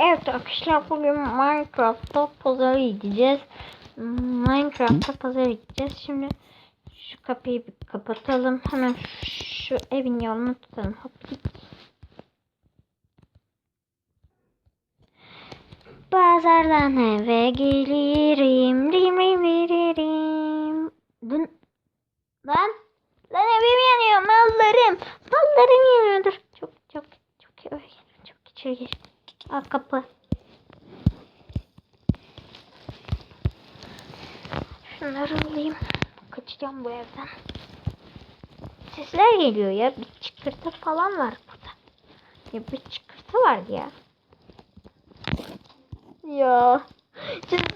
Evet arkadaşlar bugün Minecraft'ta pazara gideceğiz. Minecraft'ta pazara gideceğiz. Şimdi şu kapıyı bir kapatalım. Hemen şu evin yolunu tutalım. Hop. Pazardan eve gelirim. Rim rim rim. Dün... Lan. Lan evim yanıyor. Mallarım. Mallarım yanıyor. Dur. Çok çok çok çok, çok içeri gir. Aa, kapı. Şunları alayım. Kaçacağım bu evden. Sesler geliyor ya. Bir çıkırtı falan var burada. Ya bir çıkırtı var ya. Ya.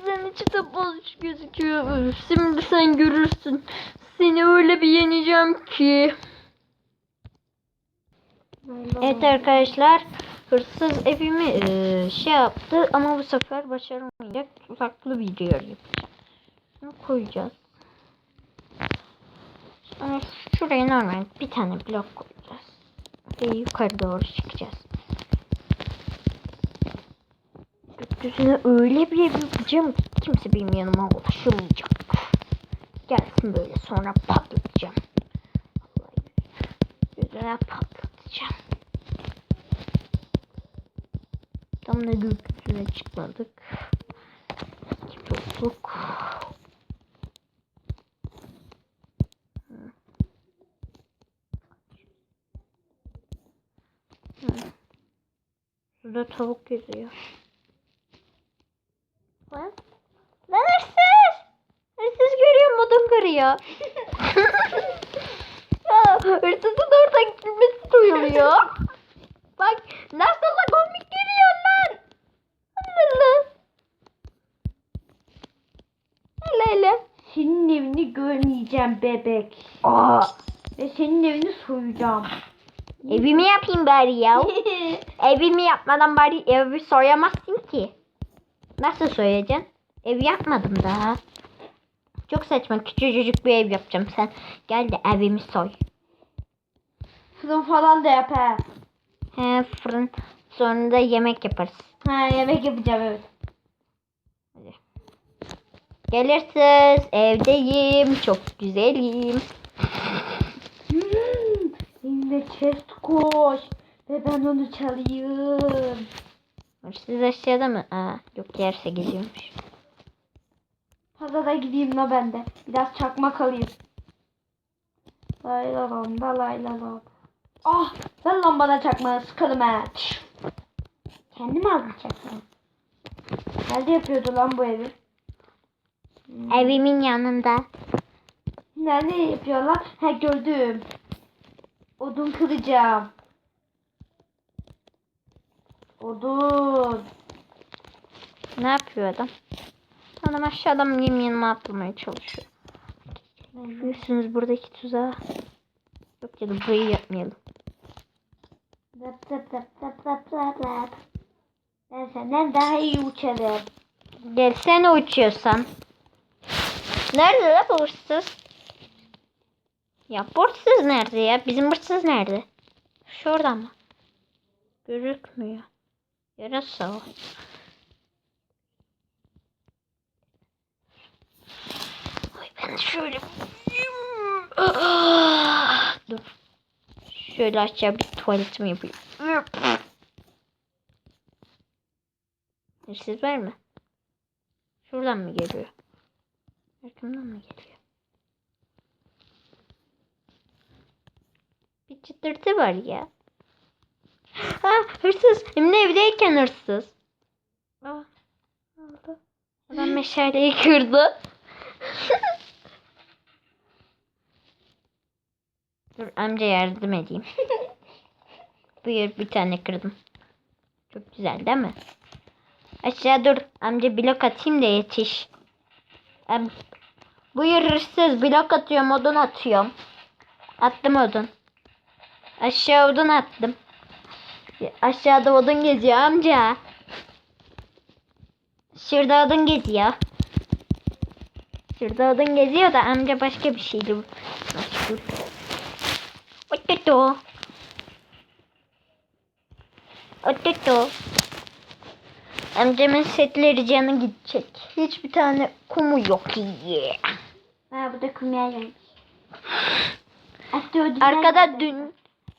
Senin içi de boş gözüküyor. Şimdi sen görürsün. Seni öyle bir yeneceğim ki. Evet arkadaşlar. Hırsız evimi eee, şey yaptı ama bu sefer başaramayacak. Uzaklı yer yapacağım. Bunu koyacağız. Sonra şuraya normal bir tane blok koyacağız. Ve yukarı doğru çıkacağız. Gökyüzüne öyle bir yapacağım ki kimse benim yanıma ulaşamayacak. Gelsin böyle sonra patlatacağım. Yüzüne patlatacağım. Tam da gökyüzüne çıkmadık. Hı. Burada tavuk yüzüyor. Lan? Lan hırsız! Hırsız görüyor modum kırıyor. ya hırsızın oradan gitmesi duyuluyor. Bak nasıl görmeyeceğim bebek. Aa, Ve senin evini soyacağım. evimi yapayım bari ya. evimi yapmadan bari evi soyamazsın ki. Nasıl soyacaksın? Ev yapmadım daha. Çok saçma küçücük bir ev yapacağım sen. Gel de evimi soy. Fırın falan da yap ha. He fırın sonunda yemek yaparız. Ha yemek yapacağım evet. Gelirsiniz evdeyim çok güzelim. Hmm, elinde chest koş. Ve ben onu çalayım. Siz aşağıda mı? Aa, yok yerse gidiyormuş. Pazara gideyim la ben de. Biraz çakmak alayım. Lay la lan da lay la. Ah ben lan bana çakmağı sıkalım. Tüh. Kendim aldım çakmağı. Nerede yapıyordu lan bu evi? Hmm. Evimin yanında. Nerede yapıyorlar? Ha gördüm. Odun kıracağım. Odun. Ne yapıyor adam? Adam aşağıdan benim yanıma atlamaya çalışıyor. Görüyorsunuz buradaki tuzağı. Yok ya da burayı yapmayalım. Lap lap lap lap lap lap lap. Ben senden daha iyi uçarım. Gelsene uçuyorsan. Nerede la bu hırsız? Ya bu hırsız nerede ya? Bizim hırsız nerede? Şurada mı? Gözükmüyor. Yarasa o. Ay ben şöyle... Dur. Şöyle aşağı bir tuvaletimi yapayım. Hırsız var mı? Şuradan mı geliyor? Arkamdan mı geliyor? Bir çıtırtı var ya. Ha hırsız. De evdeyken hırsız. Aa, ne oldu? Adam meşaleyi kırdı. Dur amca yardım edeyim. Buyur bir tane kırdım. Çok güzel değil mi? Aşağı dur. Amca blok atayım da yetiş. Am Buyur hırsız. Blok atıyorum. Odun atıyorum. Attım odun. Aşağı odun attım. Aşağıda odun geziyor amca. Şurada odun geziyor. Şurada odun geziyor da amca başka bir şeydi. Meşgul. Ototo. Ototo. Amcamın setleri canı gidecek. Hiçbir tane kumu yok. Yeah. Bu da kumya Arkada dün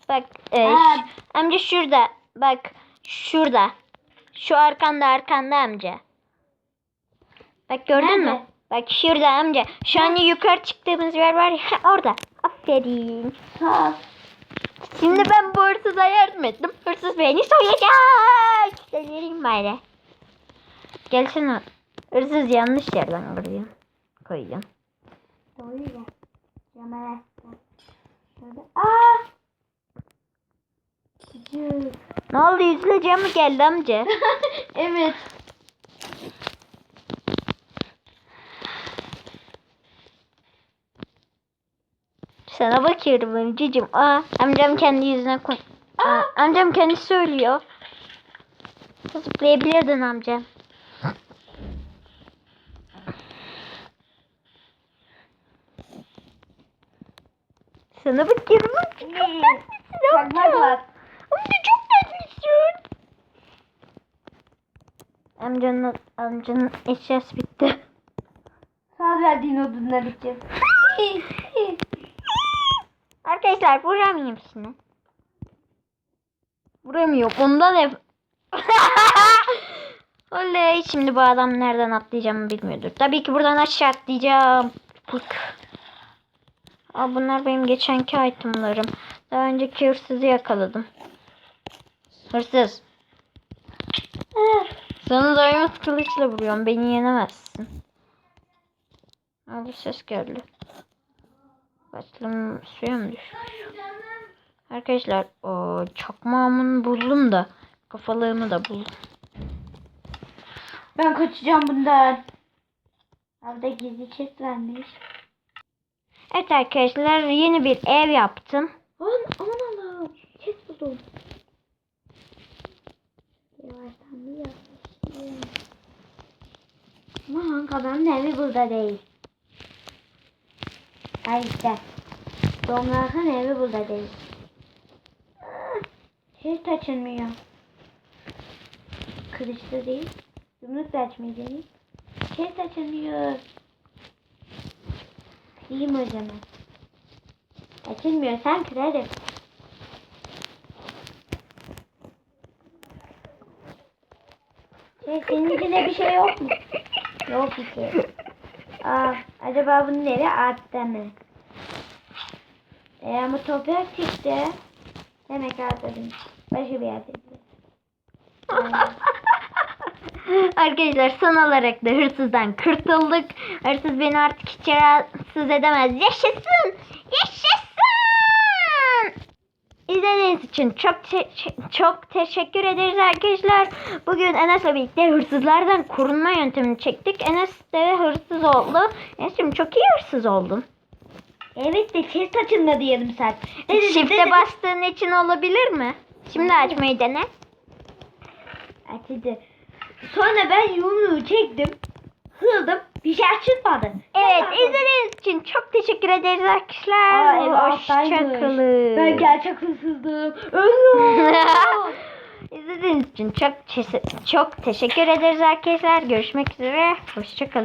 bak e, ş- amca şurada bak şurada. Şu arkanda arkanda amca. Bak gördün mü? Bak şurada amca. Şu an yukarı çıktığımız yer var ya orada. Aferin. Sağ ol. Şimdi ben bu hırsıza yardım ettim. Hırsız beni soyacak. Delireyim bari. Gelsene. Hırsız yanlış yerden kırıyor. Koyuyorum. Doğru ya. Yaman Şöyle. Aa! Küçük. Ne oldu yüzüne mı geldi amca? evet. Sana bakıyorum amcacığım. Aa, amcam kendi yüzüne koy. Aa, amcam kendi söylüyor. Zıplayabilirdin amcam. Sana bakıyorum. amca, Çok tatlısın amca. Amca çok tatlısın. Amcanın, amcanın eşyası bitti. Sağ verdiğin odunlar için. Arkadaşlar vuramıyorum şimdi. Vuramıyorum. Ondan hep. Oley. Şimdi bu adam nereden atlayacağımı bilmiyordur. Tabii ki buradan aşağı atlayacağım. Pık. Aa, bunlar benim geçenki itemlarım. Daha önceki hırsızı yakaladım. Hırsız. Sana daima kılıçla vuruyorum. Beni yenemezsin. Aa, bir ses geldi. Başlığım suya mı düşmüş? Arkadaşlar o çakmağımı buldum da kafalığımı da buldum. Ben kaçacağım bundan. Orada gizli chest vermiş. Evet arkadaşlar yeni bir ev yaptım. Aman aman Allah'ım. Chest buldum. Yavaştan bir yaklaşayım. Kadının evi burada değil. Hayır işte. Donlarkın evi burada değil. Chest açılmıyor. Kılıçlı değil. Yumruk da açmayacağım. Chest açılmıyor. O zaman. Açılmıyor. Sen kırarım. Şey, senin içinde bir şey yok mu? Yok bir şey. Aa, acaba bunun evi altta mı? E ama toprak çıktı. Demek değil. Başka bir yerde. Arkadaşlar son olarak da hırsızdan kurtulduk. Hırsız beni artık hiç rahatsız edemez. Yaşasın! Yaşasın! İzlediğiniz için çok te- çok teşekkür ederiz arkadaşlar. Bugün Enes'le birlikte hırsızlardan korunma yöntemini çektik. Enes de hırsız oldu. Enes'cim çok iyi hırsız oldun. Evet de chest açıldı diyelim sen. Shift'e bastığın için olabilir mi? Şimdi açmayı dene. Açıldı. Sonra ben yumruğu çektim. Hırdım. Bir şey açılmadı. Evet Tamam. izlediğiniz için çok teşekkür ederiz arkadaşlar. Aa, ev alttaymış. Hoşçakalın. Ben gerçek hırsızdım. Ölüyorum. İzlediğiniz için çok çok teşekkür ederiz arkadaşlar. Görüşmek üzere. Hoşçakalın.